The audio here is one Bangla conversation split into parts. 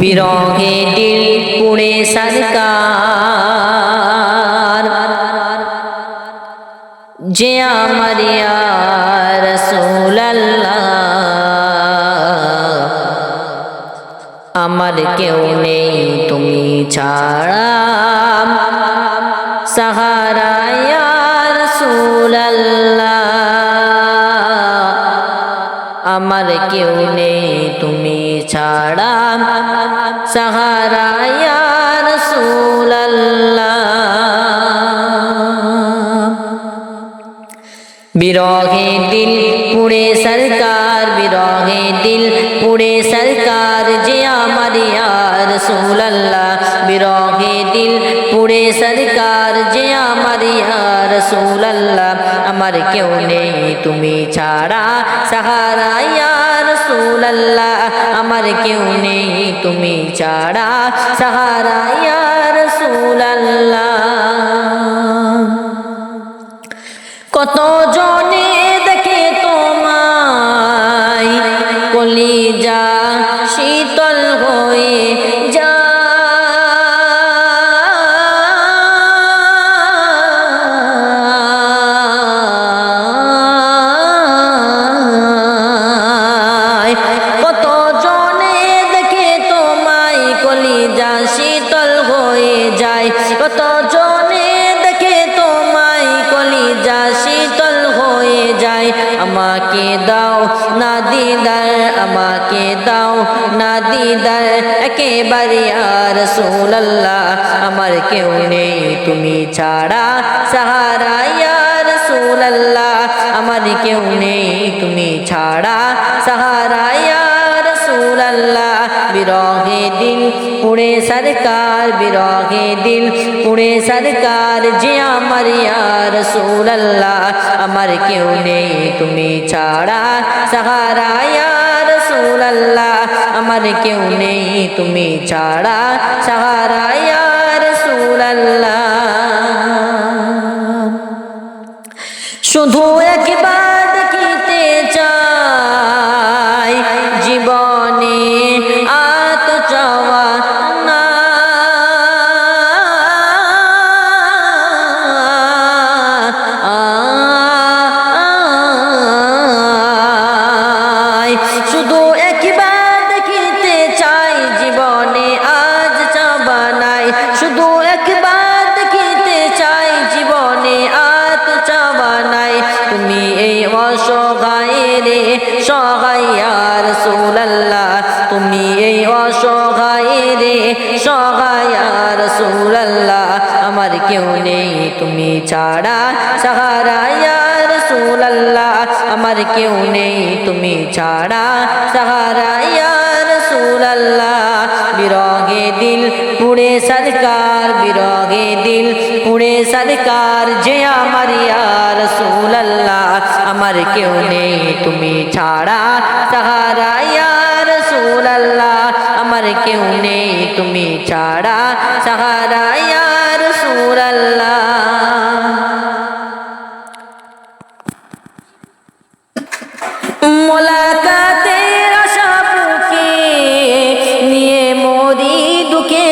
বিরহে দিল পুড়ে সরকার। যে আমার রসুল আমার কেউ নেই তুমি ছাড়া। সাহারা রসুল আমার কেউ ছাড়া সাহারা রসুল বিরহে দিল পুড়ে সরকার বিরহে দিল পুড়ে সরকার যে আমার রসুল বিরহে দিল পুড়ে সরকার যে আমার রসুল আমার কেউ নেই তুমি ছাড়া সাহারা রসুল আমার কেউ নেই তুমি ছাড়া। সাহারা ইয়ার সুলাল্লাহ কত জনে আমাকে দাও, না দিদার আমাকে দাও, না দিদার একেবারে আর সোল্লাহ আমার কেউ নেই, তুমি ছাড়া সাহারা ইয়ার সোল্লাহ আমার কেউ নেই, তুমি ছাড়া সাহারা ইয়ার সোল্লাহ বিরহে দিল পুড়ে সরকার বিরহে দিল পুড়ে সরকার যে আমার ইয়ার সোল্লাহ আমার কেউ নেই তুমি ছাড়া। সাহারা ইয়ার সোল্লাহ আমার কেউ নেই তুমি ছাড়া। সাহারা ইয়ার সোল্লাহ শুধু একবার শুধু একবার দেখিতে চাই জীবনে আজ চাবা নাই শুধু একবার দেখিতে চাই জীবনে আজ চাবা নাই তুমি এই অসহায় রে সহায়ার সোল্লাহ তুমি এই অসহায় রে সহায়ার সোল্লাহ আমার কেউ নেই, তুমি ছাড়া সাহারায়ার সোল্লাহ আমার কেউ নেই, তুমি ছাড়া। সাহারায়ার সোল্লাহ বিরহে দিল, পুড়ে সরকার বিরহে দিল, পুড়ে সরকার। যে আমার ইয়ার সোল্লাহ আমার কেউ নেই, তুমি ছাড়া। সাহারা ইয়ার সোল্লাহ আমার কেউ নেই, তুমি ছাড়া। সাহারা মোলাকাতের আশা বুকে নিয়ে মরি দুকে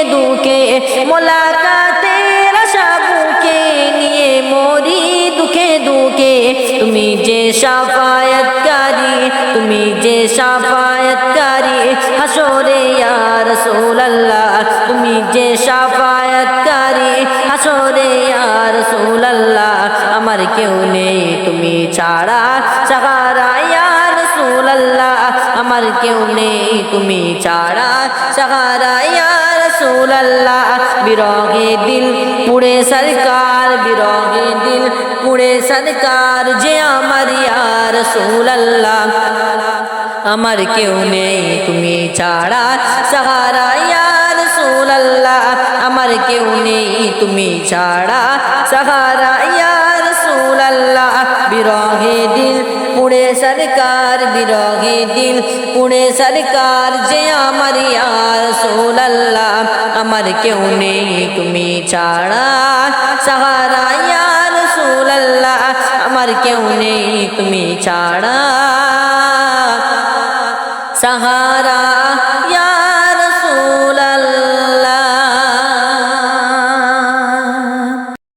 মোলাকাতের আশা নিয়ে মরি দুকে দুকে। তুমি যে সাফায়াতকারী, তুমি যে সাফায়াতকারী, হাসরে ইয়া রাসূলুল্লাহ। তুমি যে সাফায়াতকারী, হাসরে ইয়া রাসূলুল্লাহ। আমার কেউ নেই, তুমি ছাড়া আমার কেউ নেই তুমি ছাড়া সাহারা ইয়া রাসূলুল্লাহ বিরহে দিল পুড়ে সরকার বিরহে দিল পুড়ে সরকার যে আমার ইয়া রাসূলুল্লাহ আমার কেউ নেই তুমি ছাড়া সাহারা ইয়া রাসূলুল্লাহ আমার কেউ নেই তুমি ছাড়া সাহারা সরকার বিরহে দিল পুড়ে সরকার যে আমার ইয়া রাসূলুল্লাহ, আমার কেউ নেই তুমি ছাড়া। সাহারা ইয়া রাসূলুল্লাহ, আমার কেউ নেই তুমি ছাড়া।